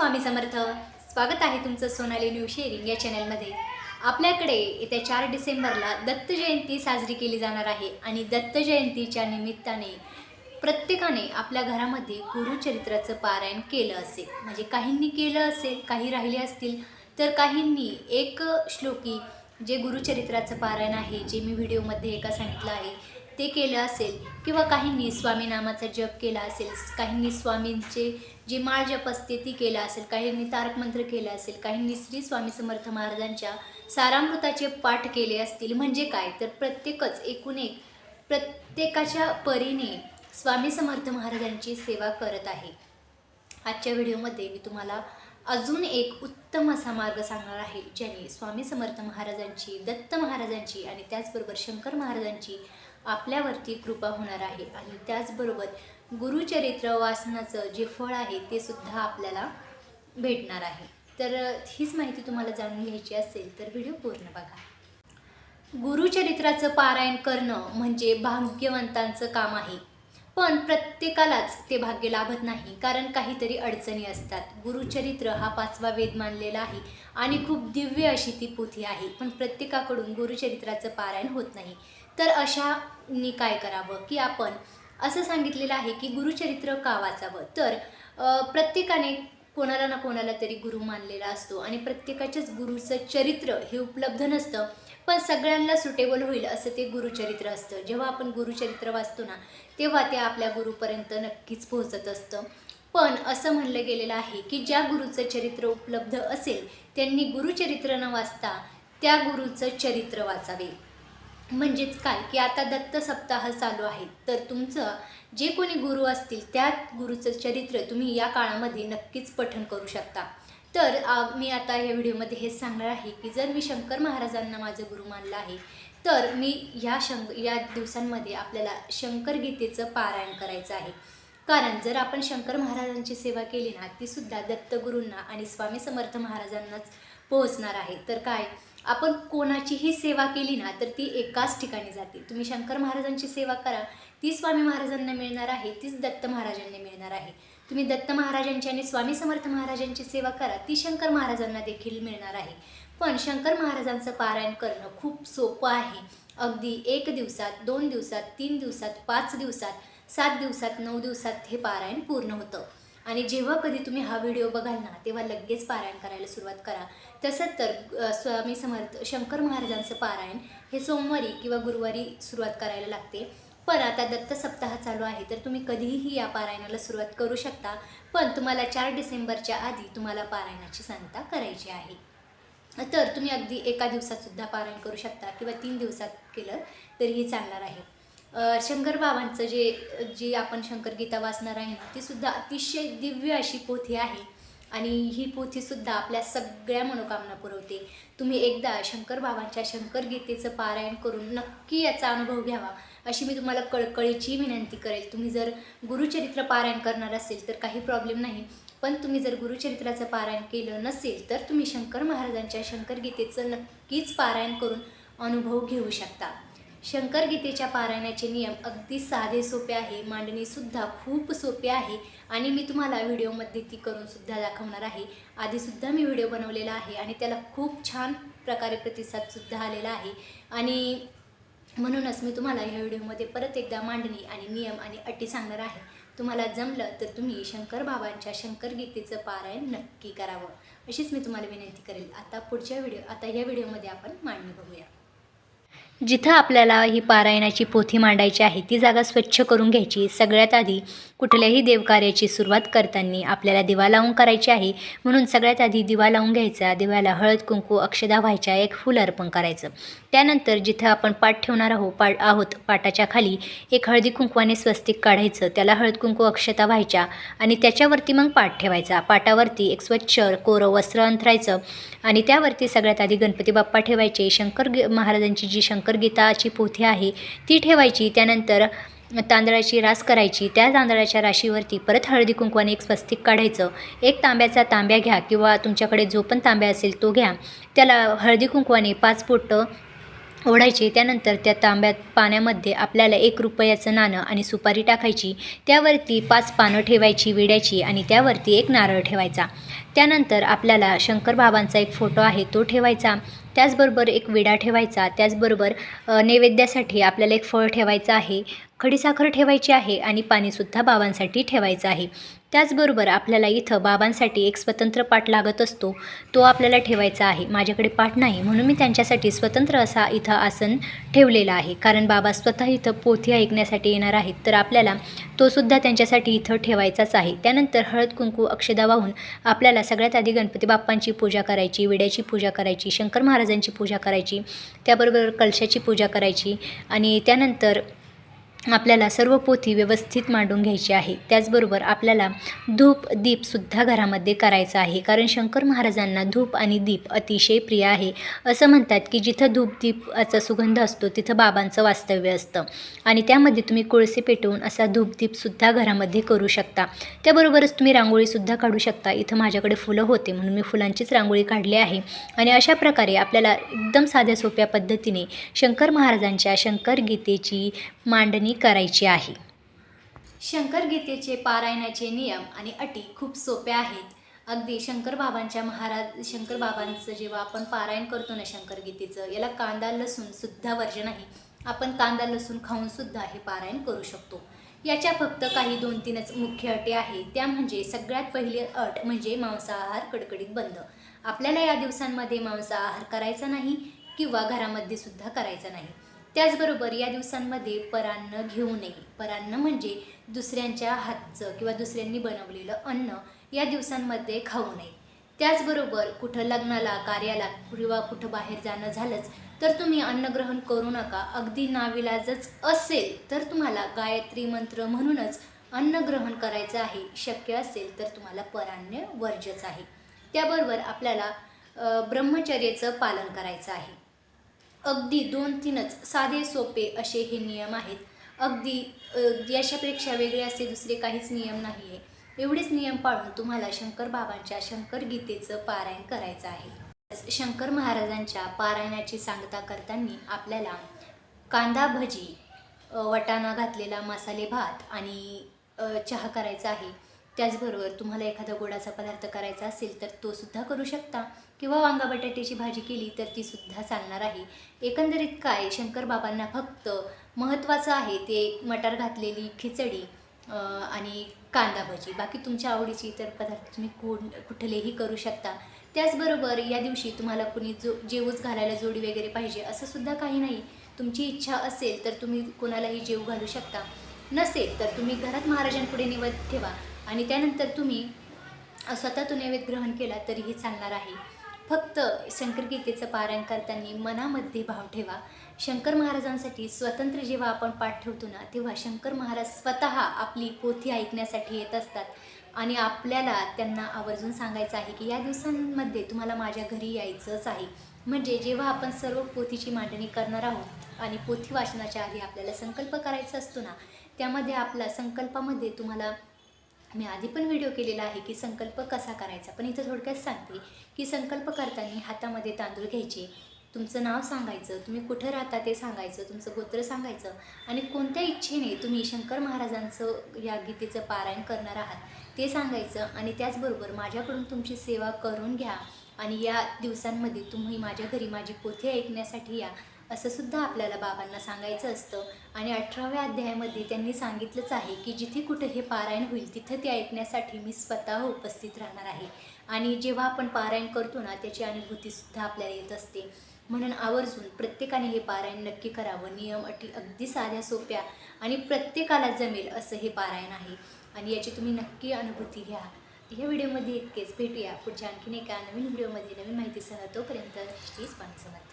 स्वामी समर्थ. स्वागत आहे तुमचं सोनाली न्यू शेअरिंग या चॅनलमध्ये. आपल्याकडे येत्या चार डिसेंबरला दत्त जयंती साजरी केली जाणार आहे आणि दत्त जयंतीच्या निमित्ताने प्रत्येकाने आपल्या घरामध्ये गुरुचरित्राचं पारायण केलं असेल. म्हणजे काहींनी केलं असेल काही राहिले असतील तर काहींनी एक श्लोकी जे गुरुचरित्राचं पारायण आहे जे मी व्हिडिओमध्ये एका सांगितलं आहे ते केलं असेल किंवा काहींनी स्वामी नामाचा जप केला असेल काहींनी स्वामींचे जी माळ जप असते ती केलं असेल काहींनी तारक मंत्र केलं असेल काहींनी श्री स्वामी समर्थ महाराजांच्या सारामृताचे पाठ केले असतील म्हणजे काय? तर प्रत्येकच एकूण एक प्रत्येकाच्या परीने स्वामी समर्थ महाराजांची सेवा करत आहे. आजच्या व्हिडिओमध्ये मी तुम्हाला अजून एक उत्तम असा मार्ग सांगणार आहे ज्याने स्वामी समर्थ महाराजांची दत्त महाराजांची आणि त्याचबरोबर शंकर महाराजांची आपल्यावरती कृपा होणार आहे. आणि त्याचबरोबर गुरुचरित्र वाचनाचं जे फळ आहे ते सुद्धा आपल्याला भेटणार आहे. तर हीच माहिती तुम्हाला जाणून घ्यायची असेल तर व्हिडिओ पूर्ण बघा. गुरुचरित्राचं पारायण करणं म्हणजे भाग्यवंतांचं काम आहे. पण प्रत्येकालाच ते भाग्य लाभत नाही कारण काहीतरी अडचणी असतात. गुरुचरित्र हा पाचवा वेद मानलेला आहे आणि खूप दिव्य अशी ती पोथी आहे. पण प्रत्येकाकडून गुरुचरित्राचं पारायण होत नाही. तर अशानी काय करावं की आपण असं सांगितलेलं आहे की गुरुचरित्र का वाचावं? तर प्रत्येकाने कोणाला ना कोणाला तरी गुरु मानलेला असतो आणि प्रत्येकाच्याच गुरुचं चरित्र हे उपलब्ध नसतं पण सगळ्यांना सुटेबल होईल असं ते गुरुचरित्र असतं. जेव्हा आपण गुरुचरित्र वाचतो ना तेव्हा ते आपल्या गुरुपर्यंत नक्कीच पोहोचत असतं. पण असं म्हणलं गेलेलं आहे की ज्या गुरुचं चरित्र उपलब्ध असेल त्यांनी गुरुचरित्र न वाचता त्या गुरुचं चरित्र वाचावे. म्हणजेच काय? की आता दत्त सप्ताह चालू आहे. तर तुमचं जे कोणी गुरु असतील त्या गुरुचं चरित्र तुम्ही या काळामध्ये नक्कीच पठण करू शकता. तर आ, मी आता या व्हिडिओमध्ये हेच सांगणार आहे की जर मी शंकर महाराजांना माझं गुरु मानलं आहे तर मी ह्या शंक या दिवसांमध्ये आपल्याला शंकर गीतेचं पारायण करायचं आहे. कारण जर आपण शंकर महाराजांची सेवा केली ना तीसुद्धा दत्तगुरूंना आणि स्वामी समर्थ महाराजांनाच पोहोचणार आहे. तर काय? आपण कोणाचीही सेवा केली ना तर ती एकाच ठिकाणी जाते. तुम्ही शंकर महाराजांची सेवा करा ती स्वामी महाराजांना मिळणार आहे तीच दत्त महाराजांना मिळणार आहे. तुम्ही दत्त महाराजांची आणि स्वामी समर्थ महाराजांची सेवा करा ती शंकर महाराजांना देखील मिळणार आहे. पण शंकर महाराजांचं पारायण करणं खूप सोपं आहे. अगदी एक दिवसात दोन दिवसात तीन दिवसात पाच दिवसात सात दिवसात नऊ दिवसात हे पारायण पूर्ण होतं. आणि जेव्हा कधी तुम्ही हा व्हिडिओ बघाल ना तेव्हा लगेच पारायण करायला सुरुवात करा. तसंच तर स्वामी समर्थ शंकर महाराजांचं पारायण हे सोमवारी किंवा गुरुवारी सुरुवात करायला लागते. पण आता दत्त सप्ताह चालू आहे तर तुम्ही कधीही या पारायणाला सुरुवात करू शकता. पण तुम्हाला चार डिसेंबरच्या आधी तुम्हाला पारायणाची सांगता करायची आहे. तर तुम्ही अगदी एका दिवसातसुद्धा पारायण करू शकता किंवा तीन दिवसात केलं तरीही चालणार आहे. शंकर बाबांचं जे जी आपण शंकर गीता वाचणार आहे ना ती सुद्धा अतिशय दिव्य अशी पोथी आहे. आणि ही पोथीसुद्धा आपल्या सगळ्या मनोकामना पुरवते. तुम्ही एकदा शंकर बाबांच्या शंकर गीतेचं पारायण करून नक्की याचा अनुभव घ्यावा अशी मी तुम्हाला कळकळीची विनंती करेल. तुम्ही जर गुरुचरित्र पारायण करणार असेल तर काही प्रॉब्लेम नाही. पण तुम्ही जर गुरुचरित्राचं पारायण केलं नसेल तर तुम्ही शंकर महाराजांच्या शंकर गीतेचं नक्कीच पारायण करून अनुभव घेऊ शकता. शंकर गीतेच्या पारायणाचे नियम अगदी साधे सोपे आहे. मांडणीसुद्धा खूप सोपे आहे. आणि मी तुम्हाला व्हिडिओमध्ये ती करूनसुद्धा दाखवणार आहे. आधीसुद्धा मी व्हिडिओ बनवलेला आहे आणि त्याला खूप छान प्रकारे प्रतिसादसुद्धा आलेला आहे. आणि म्हणूनच मी तुम्हाला ह्या व्हिडिओमध्ये परत एकदा मांडणी आणि नियम आणि अटी सांगणार आहे. तुम्हाला जमलं तर तुम्ही शंकर बाबांच्या शंकर गीतेचं पारायण नक्की करावं. अशीच मी तुम्हाला विनंती करेल. आता पुढच्या व्हिडिओ आता ह्या व्हिडिओमध्ये आपण मांडणी बघूया. जिथं आपल्याला ही पारायणाची पोथी मांडायची आहे ती जागा स्वच्छ करून घ्यायची. सगळ्यात आधी कुठल्याही देवकार्याची सुरुवात करताना आपल्याला दिवा लावून करायची आहे. म्हणून सगळ्यात आधी दिवा लावून घ्यायचा. दिव्याला हळद कुंकू अक्षदा व्हायच्या एक फुल अर्पण करायचं. त्यानंतर जिथं आपण पाठ ठेवणार आहोत पा आहोत पाटाच्या खाली एक हळदी कुंकवाने स्वस्तिक काढायचं. त्याला हळद कुंकू अक्षता व्हायच्या आणि त्याच्यावरती मग पाठ ठेवायचा. पाटावरती एक स्वच्छ कोरं वस्त्र अंथरायचं आणि त्यावरती सगळ्यात आधी गणपती बाप्पा ठेवायचे. शंकर महाराजांची जी शंकर गीताची पोथी आहे ती ठेवायची. त्यानंतर तांदळाची रास करायची. त्या तांदळाच्या राशीवरती परत हळदी कुंकवाने एक स्वस्तिक काढायचं. एक तांब्याचा तांब्या घ्या किंवा तुमच्याकडे जो पण तांब्या असेल तो घ्या. त्याला हळदी कुंकवाने पाच पोटं ओढायचे. त्यानंतर त्या तांब्यात पाण्यामध्ये आपल्याला एक रुपयाचं नाणं आणि सुपारी टाकायची. त्यावरती पाच पानं ठेवायची विड्याची आणि त्यावरती एक नारळ ठेवायचा. त्यानंतर आपल्याला शंकर बाबांचा एक फोटो आहे तो ठेवायचा. त्याचबरोबर एक विडा ठेवायचा. त्याचबरोबर नैवेद्यासाठी आपल्याला एक फळ ठेवायचं आहे. खडीसाखर ठेवायची आहे आणि पाणीसुद्धा बाबांसाठी ठेवायचं आहे. त्याचबरोबर आपल्याला इथं बाबांसाठी एक स्वतंत्र पाठ लागत असतो. तो आपल्याला ठेवायचा आहे. माझ्याकडे पाठ नाही म्हणून मी त्यांच्यासाठी स्वतंत्र असा इथं आसन ठेवलेला आहे. कारण बाबा स्वतः इथं पोथी ऐकण्यासाठी येणार आहेत तर आपल्याला तो सुद्धा त्यांच्यासाठी इथं ठेवायचाच आहे. त्यानंतर हळद कुंकू अक्षदा वाहून आपल्याला सगळ्यात आधी गणपती बाप्पांची पूजा करायची विड्याची पूजा करायची शंकर महाराजांची पूजा करायची त्याबरोबर कलशाची पूजा करायची आणि त्यानंतर आपल्याला सर्व पोथी व्यवस्थित मांडून घ्यायची आहे. त्याचबरोबर आपल्याला धूप दीपसुद्धा घरामध्ये करायचं आहे. कारण शंकर महाराजांना धूप आणि दीप अतिशय प्रिय आहे. असं म्हणतात की जिथं धूप दीपाचा सुगंध असतो तिथं बाबांचं वास्तव्य असतं. आणि त्यामध्ये तुम्ही कोळसे पेटवून असा धूप दीपसुद्धा घरामध्ये करू शकता. त्याबरोबरच तुम्ही रांगोळीसुद्धा काढू शकता. इथं माझ्याकडे फुलं होते म्हणून मी फुलांचीच रांगोळी काढली आहे. आणि अशा प्रकारे आपल्याला एकदम साध्या सोप्या पद्धतीने शंकर महाराजांच्या शंकर गीतेची मांडणी करायची आहे. शंकर गीतेचे पारायणाचे नियम आणि अटी खूप सोप्या आहेत. अगदी शंकर बाबांच्या महाराज शंकर बाबांचं जेव्हा आपण पारायण करतो ना शंकर गीतेचं याला कांदा लसूण सुद्धा वर्जन आहे. आपण कांदा लसूण खाऊन सुद्धा हे पारायण करू शकतो. याच्या फक्त काही दोन तीनच मुख्य अटी आहे त्या म्हणजे सगळ्यात पहिली अट म्हणजे मांसाहार कडकडीत बंद. आपल्याला या दिवसांमध्ये मांसाहार करायचा नाही किंवा घरामध्ये सुद्धा करायचा नाही. त्याचबरोबर या दिवसांमध्ये परान्न घेऊ नये. परान्न म्हणजे दुसऱ्यांच्या हातचं किंवा दुसऱ्यांनी बनवलेलं अन्न या दिवसांमध्ये खाऊ नये. त्याचबरोबर कुठं लग्नाला कार्याला किंवा कुठं बाहेर जाणं झालंच तर तुम्ही अन्नग्रहण करू नका. अगदी नाविलाजच असेल तर तुम्हाला गायत्री मंत्र म्हणूनच अन्नग्रहण करायचं आहे. शक्य असेल तर तुम्हाला पराण्य वर्जच आहे. त्याबरोबर आपल्याला ब्रह्मचर्याचं पालन करायचं आहे. अगदी दोन तीनच साधे सोपे असे हे नियम आहेत. अगदी याच्यापेक्षा वेगळे असे दुसरे काहीच नियम नाही आहे एवढेच नियम पाळून तुम्हाला शंकर बाबांच्या शंकर गीतेचं पारायण करायचं आहे. शंकर महाराजांच्या पारायणाची सांगता करताना आपल्याला कांदा भजी वटाणा घातलेला मसाले भात आणि चहा करायचा आहे. त्याचबरोबर तुम्हाला एखादा गोडाचा पदार्थ करायचा असेल तर तो सुद्धा करू शकता. किंवा वांगा बटाट्याची भाजी केली तर ती सुद्धा चालणार आहे. एकंदरीत काय शंकरबाबांना फक्त महत्त्वाचं आहे ते मटार घातलेली खिचडी आणि कांदा भजी. बाकी तुमच्या आवडीचे इतर पदार्थ तुम्ही कोण कुठलेही करू शकता. त्याचबरोबर या दिवशी तुम्हाला कुणी जो जेवूच घालायला जोडी वगैरे पाहिजे असं सुद्धा काही नाही. तुमची इच्छा असेल तर तुम्ही कोणालाही जेव घालू शकता. नसेल तर तुम्ही घरात महाराजांपुढे निवद ठेवा. आणि त्यानंतर तुम्ही स्वतः तो नैवेद्य ग्रहण केला तरीही चालणार आहे. फक्त शंकरगीतेचं पारायण करताना मनामध्ये भाव ठेवा. शंकर महाराजांसाठी स्वतंत्र जेव्हा आपण पाठ ठेवतो ना तेव्हा शंकर महाराज स्वतः आपली पोथी ऐकण्यासाठी येत असतात. आणि आपल्याला त्यांना आवर्जून सांगायचं आहे की या दिवसांमध्ये तुम्हाला माझ्या घरी यायचंच आहे. म्हणजे जेव्हा आपण सर्व पोथीची मांडणी करणार आहोत आणि पोथी वाचनाच्या आधी आपल्याला संकल्प करायचा असतो ना त्यामध्ये आपला संकल्पामध्ये तुम्हाला मी आधी पण व्हिडिओ केलेला आहे की संकल्प कसा करायचा. पण इथं थोडक्यात सांगते की संकल्प करताना हातामध्ये तांदूळ घ्यायचे. तुमचं नाव सांगायचं तुम्ही कुठं राहता ते सांगायचं तुमचं गोत्र सांगायचं आणि कोणत्या इच्छेने तुम्ही शंकर महाराजांचं या गीतेचं पारायण करणार आहात ते सांगायचं आणि त्याचबरोबर माझ्याकडून तुमची सेवा करून घ्या आणि या दिवसांमध्ये तुम्ही माझ्या घरी माझी पोथी ऐकण्यासाठी या. असंसुद्धा आपल्याला बाबांना सांगायचं असतं. आणि अठराव्या अध्यायामध्ये त्यांनी सांगितलंच आहे की जिथे कुठं हे पारायण होईल तिथं ते ऐकण्यासाठी मी स्वतः उपस्थित राहणार आहे. आणि जेव्हा आपण पारायण करतो ना त्याची अनुभूतीसुद्धा आपल्याला येत असते. म्हणून आवर्जून प्रत्येकाने हे पारायण नक्की करावं. नियम अटी अगदी साध्या सोप्या आणि प्रत्येकाला जमेल असं हे पारायण आहे. आणि याची तुम्ही नक्की अनुभूती घ्या. या व्हिडिओमध्ये इतकेच. भेटूया पुढच्या आणखीन एका नवीन व्हिडिओमध्ये. नवीन माहितीसह तोपर्यंत श्री स्वामी समर्थ.